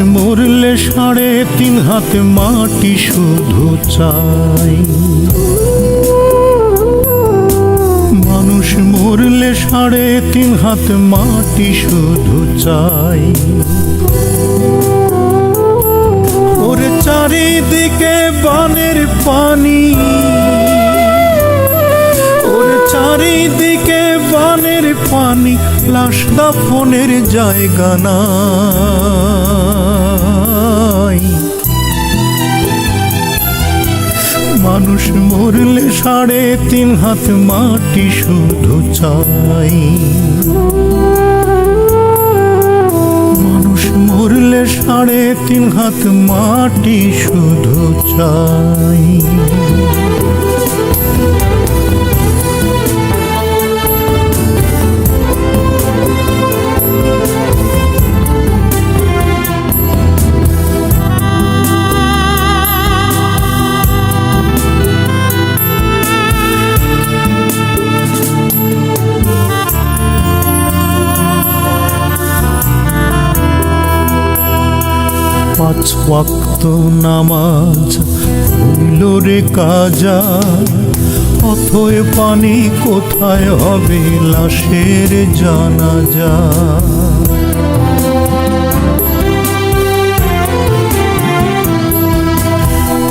মরলে সাড়ে তিন হাতে মাটি শুধু চাই। মানুষ মরলে সাড়ে তিন হাত মাটি শুধু চাই। ওর চারিদিকে বানের পানি। ওরে চারিদিকে বানের পানি, লাশ দাফনের জায়গা নাই সাড়ে তিন হাত মাটি শুধু চাই। মানুষ মরলে সাড়ে তিন হাত মাটি শুধু চাই। পাঁচ ওয়াক্ত নামাজ হইল রে কাজা। অথয় পানি কোথায় হবে লাশের জানাজা?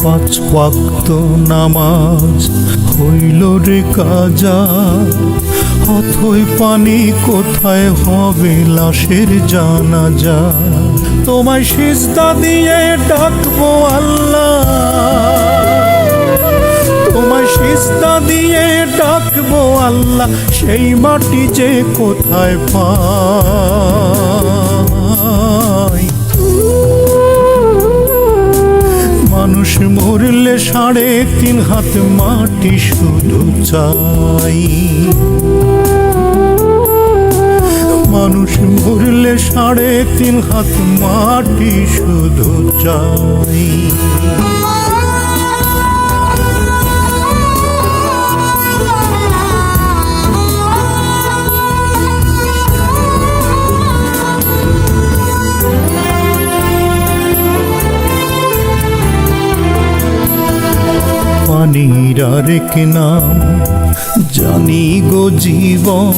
পাঁচ ওয়াক্ত নামাজ হইল রে কাজা। অথই পানি কোথায় হবে লাশের জানাজা? তোমায় সিজদা দিয়ে ডাকবো আল্লাহ। তোমায় সিজদা দিয়ে ডাকবো আল্লাহ, সেই মাটি যে কোথায় পাই? মানুষ মরলে সাড়ে তিন হাত মাটি শুধু চাই। মানুষ মরলে সাড়ে তিন হাত মাটি শুধু চাই। পানির আরেক নাম জানি গো জীবন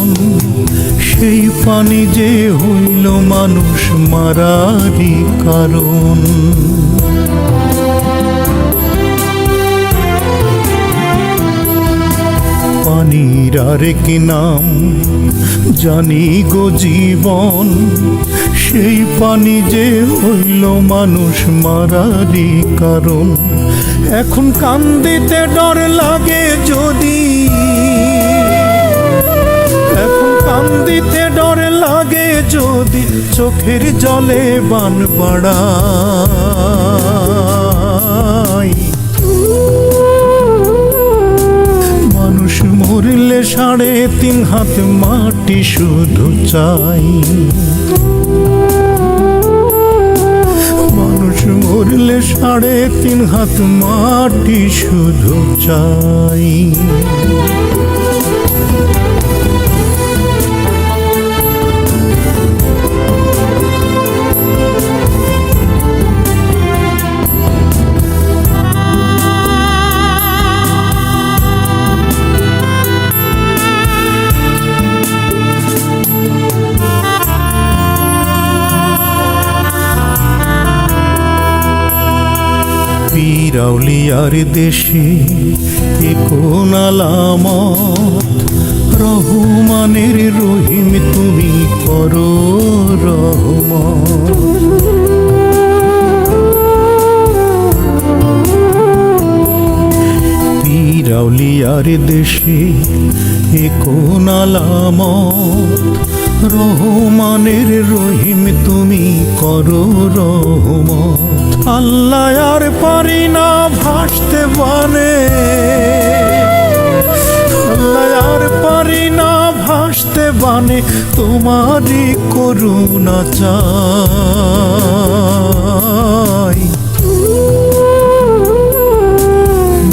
সেই পানি যে হইল মানুষ মারারই কারণ। পানির আরেক নাম জানি গো জীবন, সেই পানি যে হইল মানুষ মারারই কারণ। এখন কান্দিতে ডর লাগে যদি কান্দিতে ডর লাগে যদি চোখের জলে বান বাড়াই মানুষ মরলে সাড়ে তিন হাত মাটি শুধু চাই। মানুষ মরলে সাড়ে তিন হাত মাটি শুধু চাই। পিরাউলিয়ার দেশে এ কোন আলামত? রহমানের রহিম তুমি করো রহমত। পিরাউলিয়ার দেশে এ কোন আলামত? রহমানের রহিম তুমি করো রহমত। আল্লাহ আর পারি না ভাসতে আল্লাহ আর পারি না ভাসতে বানে, তোমারই করুণা চাই।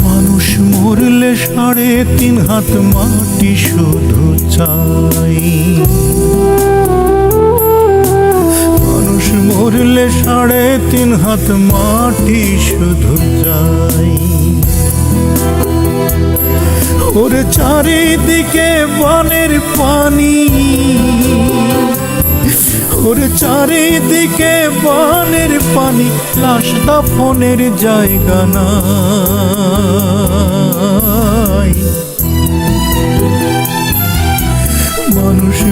মানুষ মরলে সাড়ে তিন হাত মাটি শুধু চাই। মানুষ সাড়ে তিন হাত মাটি শুধু চাই ওর চারিদিকে বনের পানি। ওর চারিদিকে বনের পানি, লাশ দাফনের জায়গা নাই।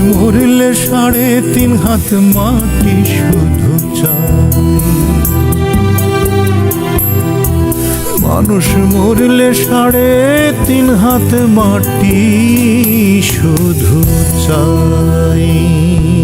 মরলে সাড়ে তিন হাত মাটি শুধু মানুষ মরলে সাড়ে তিন হাত মাটি শুধু চাই।